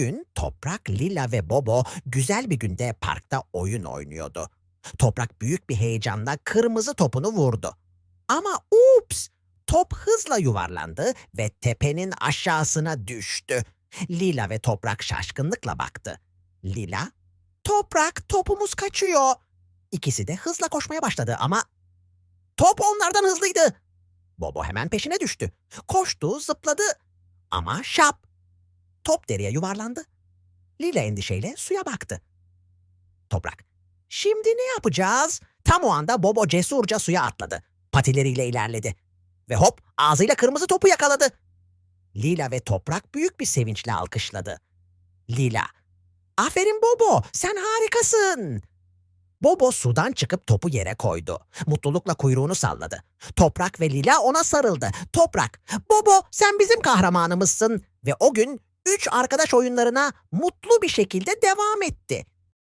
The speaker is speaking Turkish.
gün Toprak, Lila ve Bobo güzel bir günde parkta oyun oynuyordu. Toprak büyük bir heyecanla kırmızı topunu vurdu. Ama ups! Top hızla yuvarlandı ve tepenin aşağısına düştü. Lila ve Toprak şaşkınlıkla baktı. Lila, Toprak topumuz kaçıyor. İkisi de hızla koşmaya başladı ama top onlardan hızlıydı. Bobo hemen peşine düştü. Koştu, zıpladı ama şap. Top dereye yuvarlandı. Lila endişeyle suya baktı. Toprak, şimdi ne yapacağız? Tam o anda Bobo cesurca suya atladı. Patileriyle ilerledi. Ve hop ağzıyla kırmızı topu yakaladı. Lila ve Toprak büyük bir sevinçle alkışladı. Lila, aferin Bobo sen harikasın. Bobo sudan çıkıp topu yere koydu. Mutlulukla kuyruğunu salladı. Toprak ve Lila ona sarıldı. Toprak, Bobo sen bizim kahramanımızsın. Ve o gün üç arkadaş oyunlarına mutlu bir şekilde devam etti.